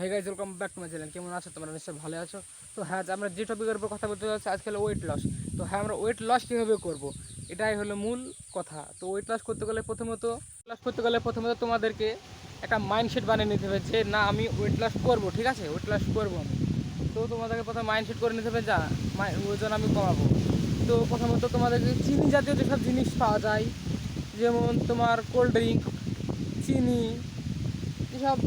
Hey guys welcome back to my channel কেমন আছো তোমরা? নিশ্চয়ই ভালো আছো। তো হ্যাঁ আমরা যে টপিকের উপর কথা বলতে যাচ্ছি আজকাল ওয়েট লস তো হ্যাঁ আমরা ওয়েট লস কীভাবে করব? এটাই হলো মূল কথা। তো ওয়েট লস করতে গেলে প্রথমত লস করতে গেলে প্রথমত তোমাদেরকে একটা মাইন্ডসেট বানিয়ে নিতে হবে যে, না, আমি ওয়েট লস করব, ঠিক আছে? ওয়েট লস করব আমি। তো তোমাদেরকে প্রথমে মাইন্ডসেট করে নিতে হবে যা ওজন আমি কমাবো। তো প্রথমত তোমাদেরকে চিনি জাতীয় যেসব জিনিস পাওয়া যায়, যেমন তোমার কোল্ড ড্রিঙ্ক চিনি, এসব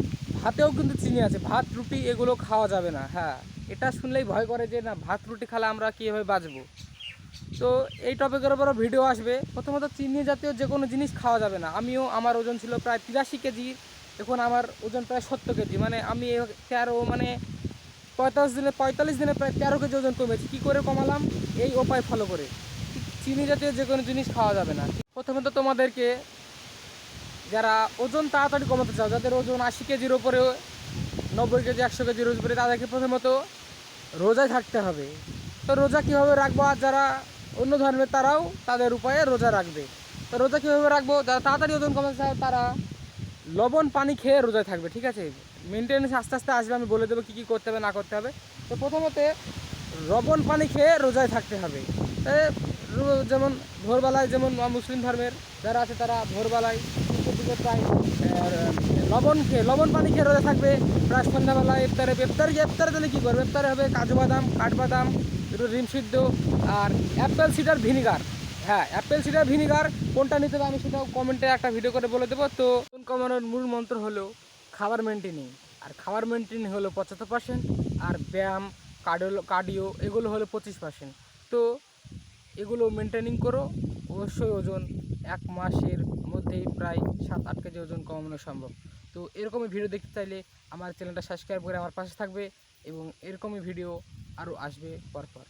ভাতেও কিন্তু চিনি আছে, ভাত, রুটি এগুলো খাওয়া যাবে না হ্যাঁ। এটা শুনলেই ভয় করে যে না, ভাত, রুটি খেলে আমরা কীভাবে বাঁচবো। তো এই টপিকের উপরও ভিডিও আসবে। প্রথমত চিনি জাতীয় যে কোনো জিনিস খাওয়া যাবে না। আমিও, আমার ওজন ছিল প্রায় তিরাশি কেজি, এখন আমার ওজন প্রায় সত্তর কেজি। মানে আমি তেরো মানে পঁয়তাল্লিশ দিনে পঁয়তাল্লিশ দিনে প্রায় তেরো কেজি ওজন কমেছি। কী করে কমালাম? এই উপায় ফলো করে। চিনি জাতীয় যে কোনো জিনিস খাওয়া যাবে না। প্রথমত তোমাদেরকে যারা ওজন তাড়াতাড়ি কমাতে চাও, যাদের ওজন আশি কেজির ওপরে নব্বই কেজি, একশো কেজির উপরে, তাদেরকে প্রথমত রোজায় থাকতে হবে। তো রোজা কীভাবে রাখব? আর যারা অন্য ধর্মের, তারাও তাদের উপায়ে রোজা রাখবে। তো রোজা কীভাবে রাখব? যারা তাড়াতাড়ি ওজন কমাতে চায়, তারা লবণ, পানি খেয়ে রোজায় থাকবে, ঠিক আছে? মেনটেন্স আস্তে আস্তে আসবে, আমি বলে দেবো কী কী করতে হবে, না করতে হবে। তো প্রথমত লবণ, পানি খেয়ে রোজায় থাকতে হবে। যেমন ভোরবেলায়, যেমন মুসলিম ধর্মের যারা আছে, তারা ভোরবেলায় তিনটের দিকে প্রায় লবণ খেয়ে লবণ পানি খেয়ে রোজা থাকবে। প্রায় সন্ধ্যাবেলায় ইফতারে ইফতার ইফতারে দিলে কী করবে? ইফতারে হবে কাজু বাদাম, কাঠবাদাম, একটু ডিম সিদ্ধ আর অ্যাপেল সিডার ভিনিগার। হ্যাঁ অ্যাপেল সিডার ভিনিগার। কোনটা নিতে হবে আমি সেটাও কমেন্টে একটা ভিডিও করে বলে দেবো। তো কোন কমানোর মূল মন্ত্র হলো খাবার মেনটেনিং। আর খাবার মেনটেনিং হলো পঁচাত্তর পার্সেন্ট আর ব্যায়াম, কার্ডিও কার্ডিও এগুলো হলো পঁচিশ পার্সেন্ট তো এগুলো মেনটেনিং করো। অবশ্যই ওজন এক মাসের মধ্যেই প্রায় সাত, আট কেজি ওজন কমানো সম্ভব। তো এরকমই ভিডিও দেখতে চাইলে আমার চ্যানেলটা সাবস্ক্রাইব করে আমার পাশে থাকবে এবং এরকমই ভিডিও আরও আসবে পরপর।